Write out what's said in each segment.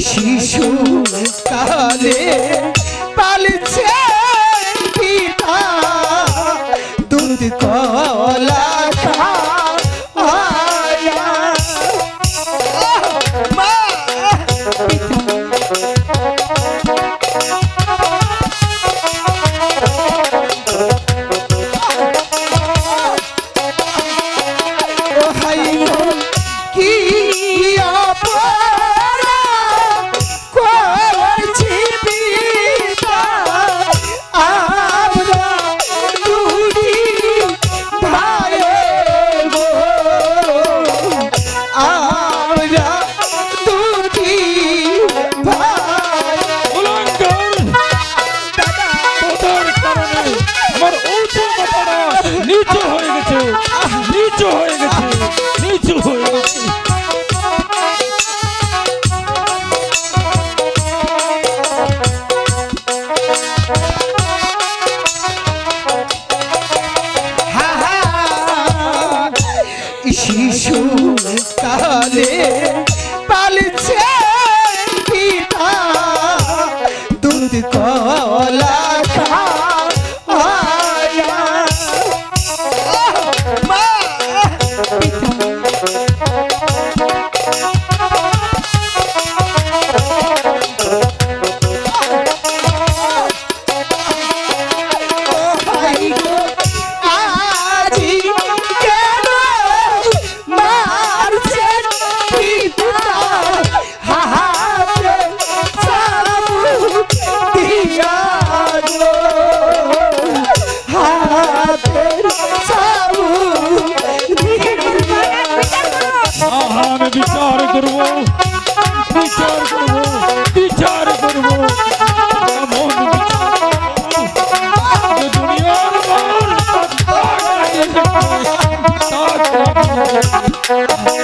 শিশু কালে পালছে পিতা। দুধ কলা তাক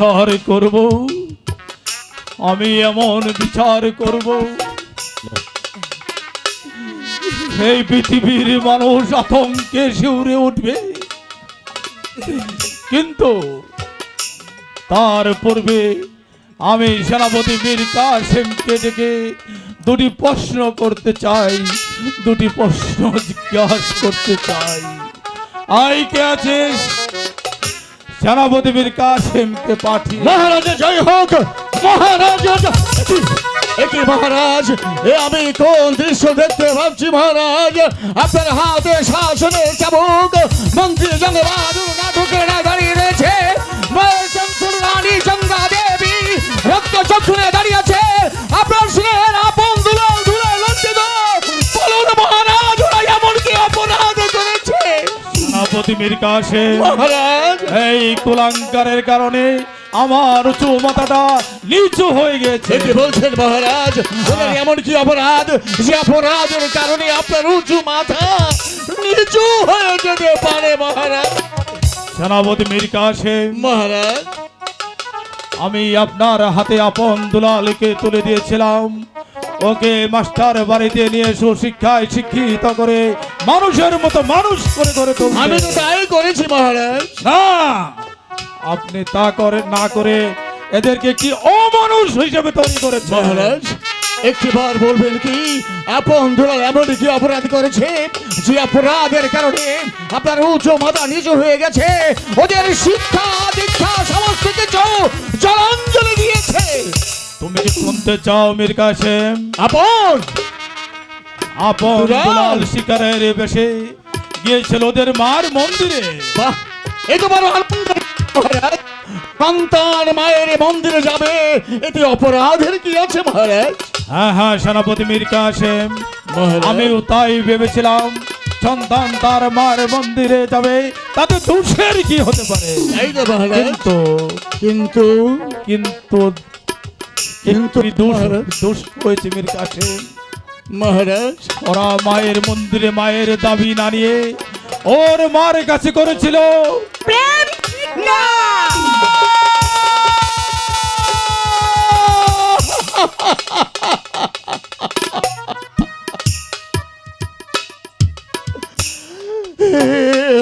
বিচার করব। আমি এমন বিচার করব। এই পৃথিবীর মানুষ আতঙ্কে শিউরে উঠবে। কিন্তু তার পূর্বে আমি সেনাপতি বীর কাসেমকে ডেকে দুটি প্রশ্ন করতে চাই। দুটি প্রশ্ন জিজ্ঞাসা করতে চাই। আই কে আছিস? সেনাপতি বীর কাশিমকে পাঠিয়ে মহারাজা, জয় হোক। মহারাজা মহারাজ, এ আমি কোন দৃশ্য দেখতে ভাবছি, মহারাজ? আপনার হাতে শাসনে চাবুক। মন্ত্রী জঙ্গবাহাদুর নাটকের দাঁড়িয়ে রয়েছে। রক্ত চক্ষুনে দাঁড়িয়ে মীর মহারাজ! এই কুলাঙ্কারের কারণে আমার উঁচু মাথাটা নিচু হয়ে গেছে। বলছেন মহারাজ এমন কি অপরাধ? যে অপরাধের কারণে আপনার উঁচু মাথা নিচু হয়ে যেতে পারে মহারাজ। সেনাপতি মীর কাসেম মহারাজ! আমি আপনার হাতে আপন দুলালকে তুলে দিয়েছিলাম। ওকে মাস্টার বাড়িতে নিয়ে সুশিক্ষায় শিক্ষিত করে মানুষের মতো মানুষ করে করে তো আমি তো তাই করেছি মহারাজ। না আপনি তা করে না করে এদেরকে কি অমানুষ হিসেবে তৈরি করেছেন মহারাজ একটিবার বলবেন কি আপন দুলাল এমন কি অপরাধ করেছে যে অপরাধের কারণে আপনার উঁচু মাথা নিচু হয়ে গেছে। ওদের শিক্ষা দীক্ষা সমস্ত কিছু জলাঞ্জলি দিয়েছে। তুমি কি শুনতে চাও মীর কাসেম? আপন! আপন দুলাল। শিকারের বেশে গিয়েছিল ওদের মার মন্দিরে। বাহ! এ তো বড় সন্তান মায়ের মন্দিরে যাবে এতে অপরাধের কি আছে মহারাজ? হ্যাঁ হ্যাঁ সেনাপতি মীর কাসেম। আমিও তাই ভেবেছিলাম সন্তান তার মার মন্দিরে যাবে তাতে দোষের কি হতে পারে? কিন্তু কিন্তু কিন্তু কিন্তু দোষ হয়েছে মীর কাসেম মহারাজ ওরা মায়ের মন্দিরে মায়ের দাবি না নিয়ে ওর মার কাছে করেছিল। প্রেম? না!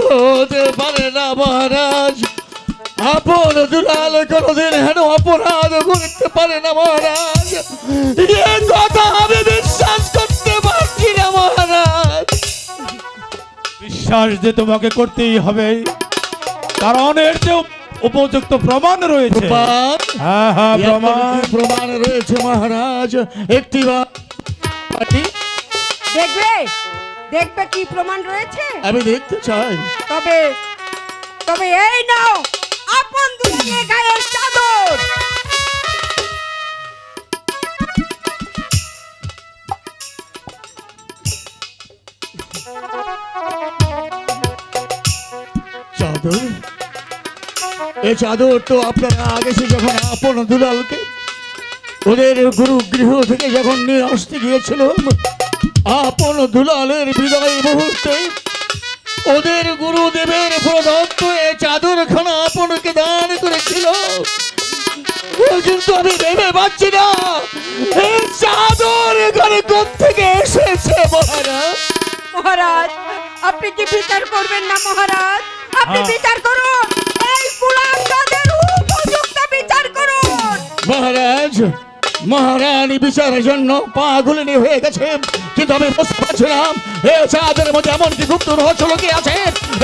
হতে পারে না মহারাজ। আপন দুলাল কোনদিন হেন অপরাধ করতে পারে না মহারাজ। এ কথা আমি বিশ্বাস করতে পারছি না মহারাজ। বিশ্বাস যে তোমাকে করতেই হবে কারণ এর যে উপযুক্ত প্রমাণ রয়েছে। প্রমাণ? হ্যাঁ হ্যাঁ প্রমাণ। প্রমাণ রয়েছে মহারাজ? একটি দেখবে? দেখবে কি প্রমাণ রয়েছে? আমি দেখতে চাই। তবে তবে এই নাও। আপন দুনিয়ে গায়ের চাদর। চাদর? এই চাদর তো আপনারা আগে যখন আপন দুলালকে, ওদের গুরু গৃহ থেকে যখন নিয়ে আসতে গিয়েছিল আপন দুলালের বিদায় মুহূর্তে ওদের গুরুদেবের প্রদত্ত এই চাদরখানা আপনকে কিন্তু আমি ভেবে পাচ্ছি না। এই চাদর এখানে থেকে এসেছে মহারাজ? মহারাজ আপনি কি বিচার করবেন না মহারাজ? আপনি হ্যাঁ। বিচার করুন। এই কুলাঙ্গাদের উপযুক্ত বিচার করুন। মহারাজ মহারানী বিচারের জন্য পা গুলিনি হয়ে গেছে কিন্তু আমি বুঝতে পারছিলাম এ চাঁদের মধ্যে এমন কি গুপ্ত রহস্য লুকিয়ে আছে?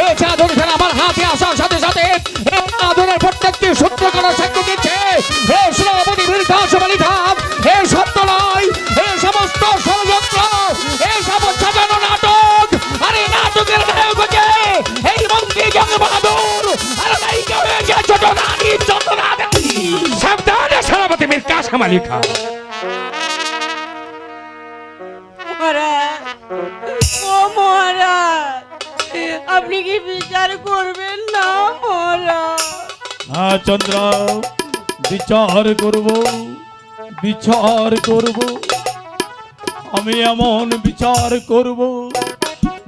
এ চাদর আমার হাতে আসার সাথে সাথে এ চাদরের প্রত্যেকটি সূত্র করা সাক্ষ্য শ্রীমতী বীরদাস বলিধাম। এ সত্য নয় এ সমস্ত ষড়যন্ত্র এ সব সাজানো নাটক। আরে নাটকের নায়ক হচ্ছে এই মন্ত্রী জং বাহাদুর? আরে নায়িকা হয়েছে ছোট রানী চন্দ্রা দেবী সাবধানে মহারাজ ও মহারাজ আপনি কি বিচার করবেন না মহারাজ? হ্যাঁ চন্দ্র। বিচার করব বিচার করব। আমি এমন বিচার করব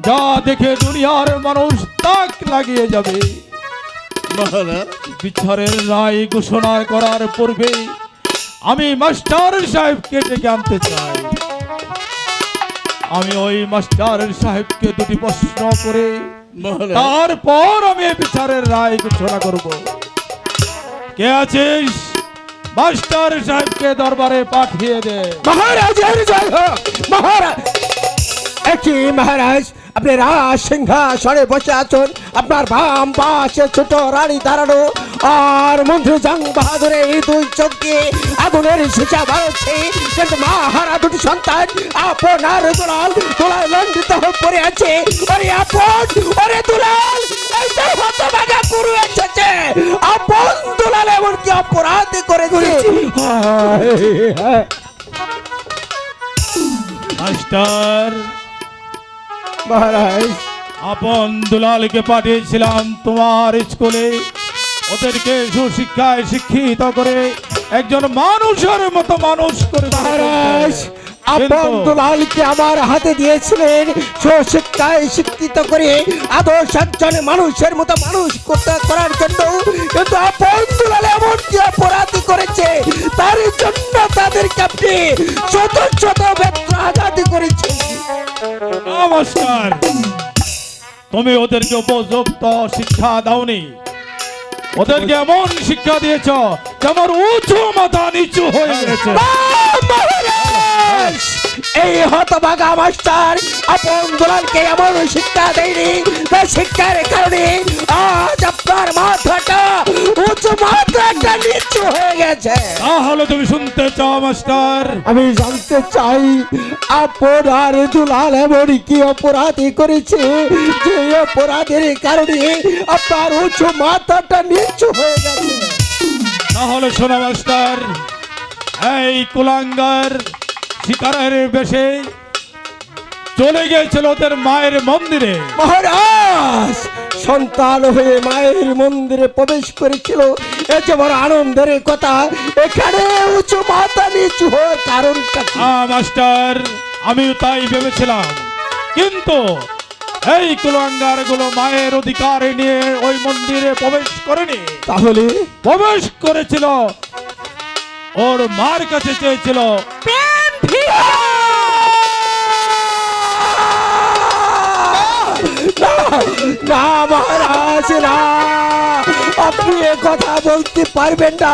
যা দেখে দুনিয়ার মানুষ তাক লাগিয়ে যাবে। বিচারের রায় ঘোষণা করার পূর্বে আমি মাস্টার সাহেবকে ডেকে আনতে চাই। আমি ওই মাস্টার সাহেবকে দুটি প্রশ্ন করে তারপর আমি বিচারের রায় ঘোষণা করব। কে আছিস? মাস্টার সাহেবকে দরবারে পাঠিয়ে দে। মহারাজের জয় হোক মহারাজ একই মহারাজ আপনি রাজ সিংহাসনে বসে আছেন আপনার বাম পাশে ছোট রানী দাঁড়ানো আর মন্ত্রী জং বাহাদুরের এই দুই চোখ আগুনের শিশা বাড়ছে কিন্তু মহারা দুটি সন্তান আপনার দুলাল দুলাল লন্ডিত হয়ে পড়ে আছে। ওরে আপন ওরে দুলাল হতভাগা এসেছে। আপন অপরাধ হায়, হায়। মাস্টার মহারাজ। আপন দুলালকে পাঠিয়েছিলাম তোমার স্কুলে। ওদেরকে সুশিক্ষায় শিক্ষিত করে একজন মানুষের মতো মানুষ করে মহারাজ আপন দুলালকে আমার হাতে দিয়েছিলেন। সুশিক্ষায় শিক্ষিত করে আদর্শ একজন মানুষের মতো মানুষ করতে করার জন্য? কিন্তু আপন দুলাল এমন কি অপরাধী করেছে। তার জন্য তাদেরকে আপনি শত শত ব্যক্ত আঘাতি করেছেন। নমস্কার। তুমি ওদেরকে উপযুক্ত শিক্ষা দাওনি। ওদেরকে এমন শিক্ষা দিয়েছ যে আমার উঁচু মাথা নিচু হয়ে গেছে। এই হতভাগা মাস্টার আপন দুলালকে এমন শিক্ষা দেয়নি। তার শিক্ষার কারণে আজ আপনার মাথাটা উঁচু মাথাটা নিচু হয়ে গেছে। তাহলে তুমি শুনতে চাও মাস্টার। আমি জানতে চাই আপনার দুলাল এমন কি অপরাধী করেছে যে অপরাধের কারণে আপনার উঁচু মাথাটা নিচু হয়ে গেছে? তাহলে শোনো মাস্টার। এই কুলাঙ্গার শিকারের বেশে চলে গিয়েছিল ওদের মায়ের মন্দিরে। মহারাজ সন্তান হয়ে মায়ের মন্দিরে প্রবেশ করেছিল। এ যে বড় আনন্দের কথা এখানে উঁচু মাথা নিচু হওয়ার কারণটা হ্যাঁ মাস্টার আমিও তাই ভেবেছিলাম। কিন্তু এই কুলাঙ্গারগুলো মায়ের অধিকার নিয়ে ওই মন্দিরে প্রবেশ করেনি। তাহলে? প্রবেশ করেছিল। ওর মার কাছে চেয়েছিল না, মহারাজ না আপনি এ কথা বলতে পারবেন না।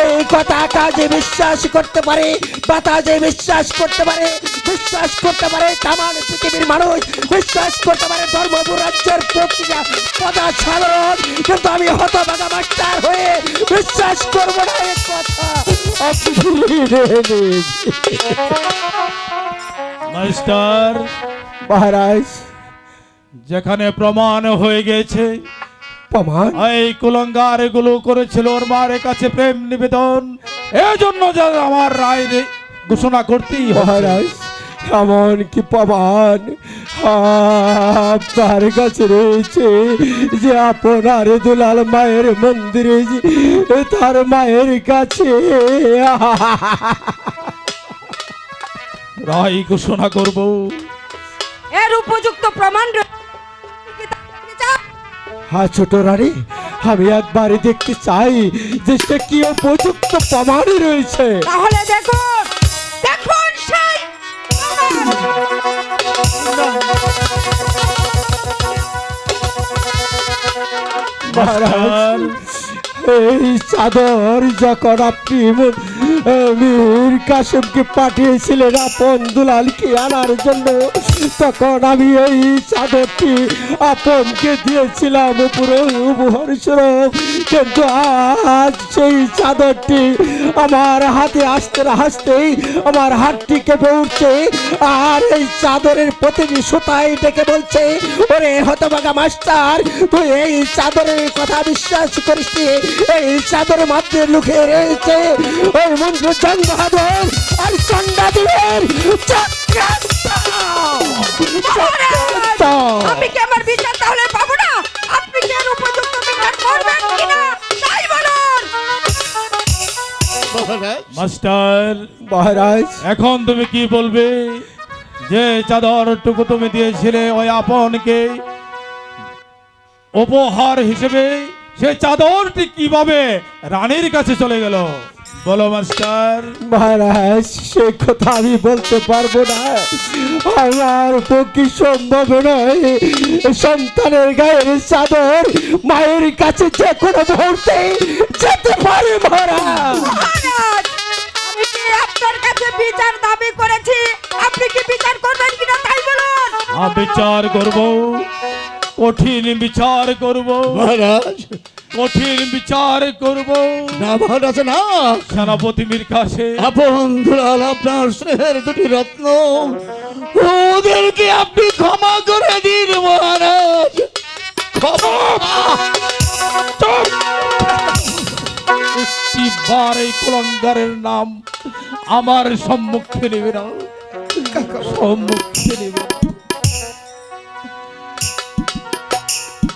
এই কথা কাজে বিশ্বাস করতে পারে বাতাজে বিশ্বাস করতে পারে বিশ্বাস করতে পারে তামান পৃথিবীর মানুষ বিশ্বাস করতে পারে ধর্মপুর রাজ্যের পত্রিকা কথা সাধারণ কিন্তু আমি হতভাগা মাস্টার হয়ে বিশ্বাস করব না এ কথা। মাস্টার। মহারাজ। যেখানে প্রমাণ হয়ে গেছে প্রমাণ? এই কুলঙ্গারগুলো করেছিল ওর মায়ের কাছে প্রেম নিবেদন। এজন্য যা আমার রায় ঘোষণা করতেই। মহারাজ এমন কি প্রমাণ? আপনার কাছে রয়েছে যে আপনার দুলাল মায়ের মন্দিরে যে তার মায়ের কাছে। রায় ঘোষণা করব। এর উপযুক্ত প্রমাণ হ্যাঁ ছোট রানী আমি একবারই দেখতে চাই যে সে কি উপযুক্ত প্রমাণ রয়েছে। তাহলে দেখুন দেখুন সেই মহারাজ এই চাদর যখন আপনি মীর কাসিমকে পাঠিয়েছিলেন আপন দুলালকে আনার জন্য। তখন আমি এই চাদরটি আপনকে দিয়েছিলাম পুরো উপহার স্বরূপ। কিন্তু আজ সেই চাদরটি আমার হাতে আসতে না আসতেই আমার হাতটি কেঁপে উঠছে। আর এই চাদরের প্রতিটি সুতাই ডেকে বলছে, ওরে হতবাগা মাস্টার, তুই এই চাদরের কথা বিশ্বাস করিস এই চাদরের মধ্যে লুকিয়ে রয়েছে। ওই চন্দ বাহাদুর আর চন্ডাদেবের চক্রান্ত। চক্রান্ত। আমি কি আমার বিচার তাহলে পাবো না? আপনি কি এর উপযুক্ত বিচার করবেন কিনা? তাই বলুন। মাস্টার মহারাজ। এখন তুমি কি বলবে? যে চাদরটুকু তুমি দিয়েছিলে ওই আপনকে উপহার হিসেবে সে চাদরটি কীভাবে রানীর কাছে চলে গেল? বলো মাস্টার। মহারাজ সে কথা আমি বলতে পারব না। আমার পক্ষে সম্ভব নয়। সন্তানের গায়ের চাদর মায়ের কাছে যে কোনো মুহূর্তে যেতে পারে মহারাজ। আমি কি আপনার কাছে বিচার দাবি করেছি? আপনি কি বিচার করবেন কিনা তাই বলুন। আমি বিচার করব। কঠিন বিচার করব। মহারাজ। কঠিন বিচার করব। না মহারাজ না। সেনাপতি মীর কাছে আপন দুলাল আপনার স্নেহের দুটি রত্ন। ওদেরকে আপনি ক্ষমা করে দিন মহারাজ। এই কুলঙ্গারের নাম আমার সম্মুখে নেবে না। সম্মুখে নেবে।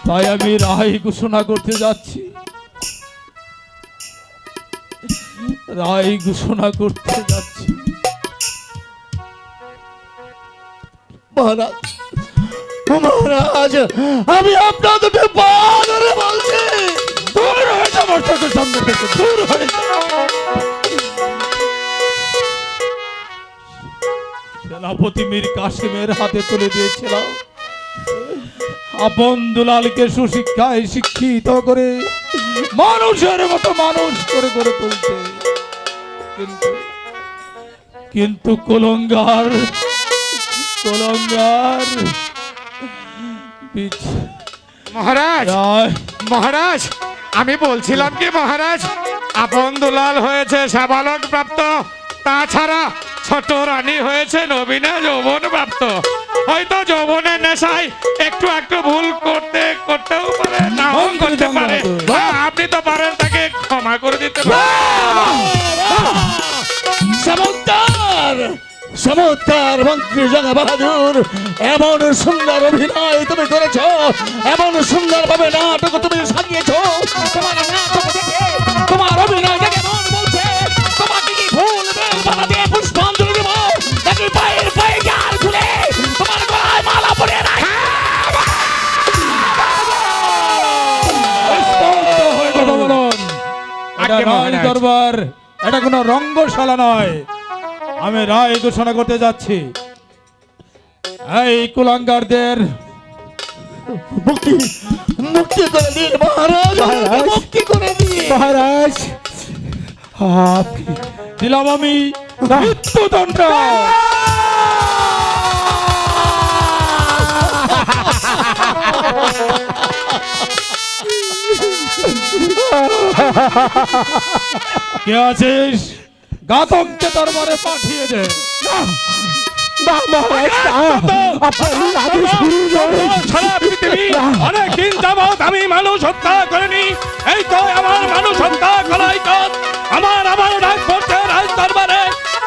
তাই আমি রায় ঘোষণা করতে যাচ্ছি। রায় ঘোষণা করতে যাচ্ছি। মহারাজ মহারাজ, আমি আপনার বলছি, দূর হয়ে চোখের সামনে থেকে, দূর হয়ে। সেনাপতি মীর কাসিমের হাতে তুলে দিয়েছিলাম। আপন দুলালকে সুশিক্ষায় শিক্ষিত করে মানুষের মতো মানুষ করে করে তুলতে। কিন্তু কিন্তু কলঙ্গার কলঙ্গার মহারাজ মহারাজ আমি বলছিলাম কি মহারাজ আপন দুলাল হয়েছে সাবালক প্রাপ্ত। তাছাড়া ছোট রানী হয়েছে নবীনা যৌবন প্রাপ্ত। হয়তো যৌবনের নেশায় একটু একটু ভুল করতে করতেও পারে নাও করতে পারে। হ্যাঁ, আপনি তো পারেন তাকে ক্ষমা করে দিতে চমৎকার চমৎকার মন্ত্রী জঙ্গা বাহাদুর এমন সুন্দর অভিনয় তুমি করেছ এমন সুন্দর ভাবে নাটক তুমি সাজিয়েছ তোমার এটা দরবার এটা কোনো রঙ্গশালা নয়। আমি রায় ঘোষণা করতে যাচ্ছি। এই কুলাঙ্গারদের মুক্তি মুক্তি করে দিন মহারাজ। মহারাজ। মুক্তি করে দিন। মহারাজ আপনি দিলাম আমি মৃত্যুদণ্ড। কে আছিস? ঘাতককে দরবারে পাঠিয়ে দে না মহারাজ না, আপনার আদেশ গুরুজন। সারা পৃথিবী। অনেক দিন যাবৎ আমি মানুষ হত্যা করিনি। এই তো আমার মানুষ হত্যা করাই কাজ। আমার আবার ডাক পড়ছে রাজ দরবারে।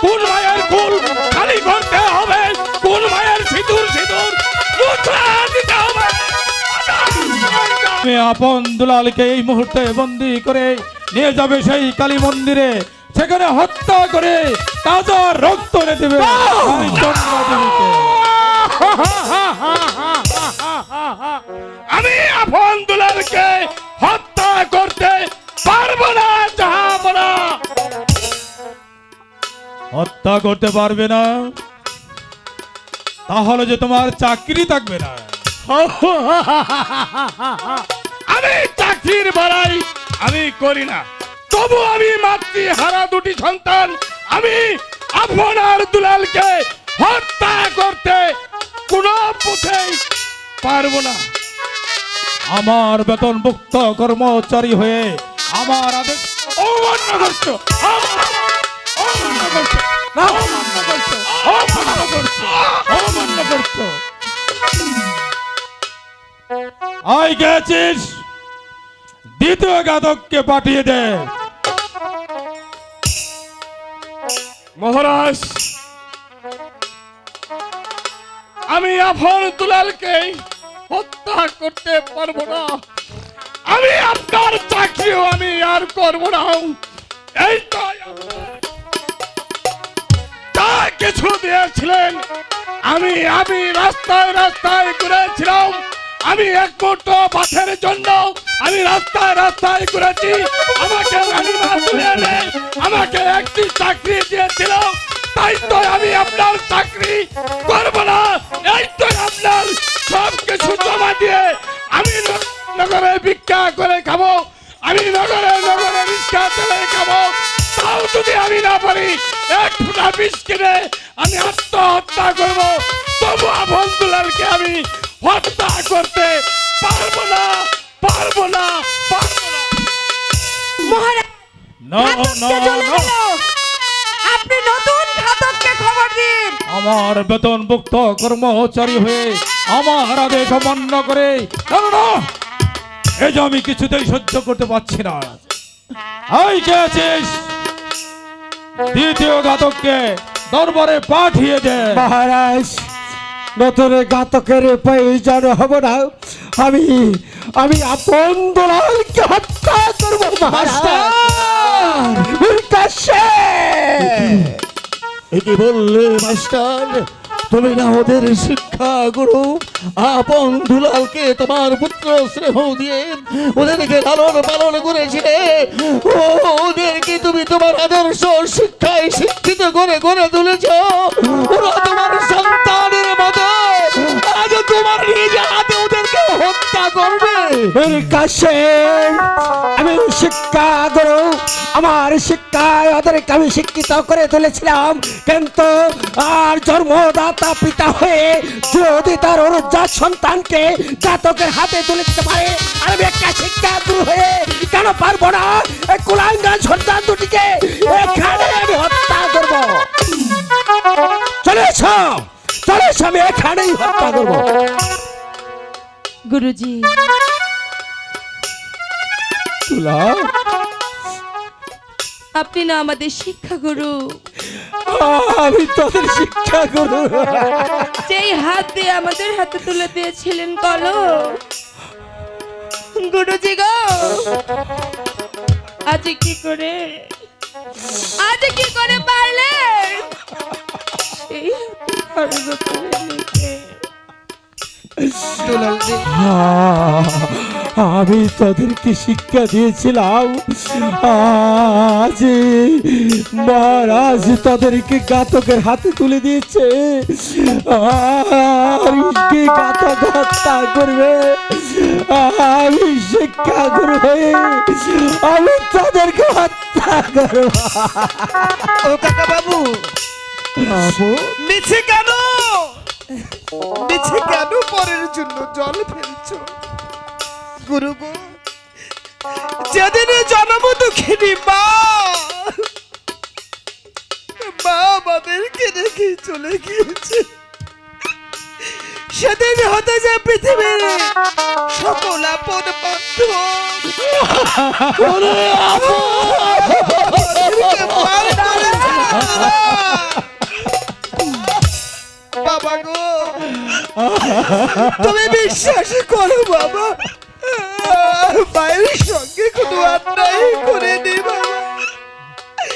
কোন মায়ের কুল খালি করতে হবে? কোন মায়ের সিঁদুর সিঁদুর? মুছে আপন দুলালকে এই মুহূর্তে বন্দি করে নিয়ে যাবে সেই কালী মন্দিরে। সেখানে হত্যা করে তাজা রক্ত এনে দেবে আমি আপন দুলালকে হত্যা করতে পারব না। হত্যা করতে পারবে না। তাহলে যে তোমার চাকরি থাকবে না। আমি চাকরির বাড়াই, আমি করি না। তবু আমি মাতৃ হারা দুটি সন্তান। আমি আপনার দুলালকে হত্যা করতে কোনো পথেই পারব না। আমার বেতন মুক্ত কর্মচারী হয়ে আমার অমান্য করছ করছ অমান্য করছ আই গেছিস। দ্বিতীয় গাদককে পাঠিয়ে দে। মহারাজ, আমি আফর দুলালকে হত্যা করতে পারব না। আমি আপনার চাকরিও আমি আর করব না। এই তো যা কিছু দিয়েছিলেন, আমি আমি রাস্তায় রাস্তায় ঘুরেছিলাম। আমি এক মুহূর্ত বাসের জন্য আমি রাস্তায় রাস্তায় ঘুরেছি। আমাকে আমাকে একটি চাকরি দিয়েছিল। তাই তো আমি আপনার চাকরি করব না। এই তো আপনার সব কিছু জমা দিয়ে আমি নগরে ভিক্ষা করে খাব। আমি নগরে নগরে রিক্সা চলে খাব। তাও যদি আমি না পারি, এক ফুটা বিষ কিনে আমি আত্মহত্যা করব। তবু দুলালকে আমি হত্যা করতে পারব না পারব না পারব না। মহারাজ না ঘাতককে না চলে না গেল। আপনি নতুন ঘাতককে খবর দিন। আমার বেতন মুক্ত কর্মচারী হয়ে আমার আদেশ অমান্য করে। এই যে আমি কিছুতেই সহ্য করতে পারছি না। এই কে আছিস? দ্বিতীয় ঘাতককে দরবারে পাঠিয়ে দে। মহারাজ নতুন ঘাতকের প্রয়োজন হব না। আমি আমি আপন দোলালকে হত্যা করব একে বললে, মাস্টার? তুমি না ওদের শিক্ষা গুরু আপন দুলালকে তোমার পুত্র স্নেহ দিয়ে ওদেরকে লালন পালন করেছিলে। ওদেরকে তুমি তোমার আদর্শ শিক্ষায় শিক্ষিত করে গড়ে তুলেছ? ওরা তোমার সন্তানের তোমার নিজ হাতে ওদেরকে হত্যা করবে। কাছে আমি শিক্ষা গুরু, আমার শিক্ষায় ওদেরকে আমি শিক্ষিত করে তুলেছিলাম। কিন্তু আর জন্মদাতা পিতা হয়ে যদি তার অনুযাত সন্তানকে জাতকের হাতে তুলে দিতে পারে, আর আমি একটা শিক্ষা গুরু হয়ে কেন পারব না? কুলাঙ্গান সন্তান দুটিকে এখানে আমি হত্যা করব। চলে এসো আমি এখানেই হত্যা করব। গুরুজি। তুলা। আপনি না আমাদের শিক্ষা গুরু আমি তোদের শিক্ষা করু যেই হাত দিয়ে আমাদের হাতে তুলে দিয়েছিলেন কলো গুরুজি গো আজ কি করে আজ কি করে পারলে আমি তাদেরকে শিক্ষা দিয়েছিলাম। আজ মহারাজ তাদেরকে ঘাতকের হাতে তুলে দিয়েছে। হত্যা করবে? আমি শিক্ষা করবে আমি তাদেরকে হত্যা করব। কাকা বাবু নিচে কেন? নিচে কেন পরের জন্য জল ফেলছো? গুরু গো যেদিন জন্ম দুঃখিনী মা মা আমাদেরকে রেখে চলে গিয়েছে। সেদিন হতে যায় পৃথিবীর সকল আপন বন্ধু। বাবা গো। তুমি বিশ্বাস করো বাবা। বাইরের সঙ্গে কোনো অন্যায় করে নি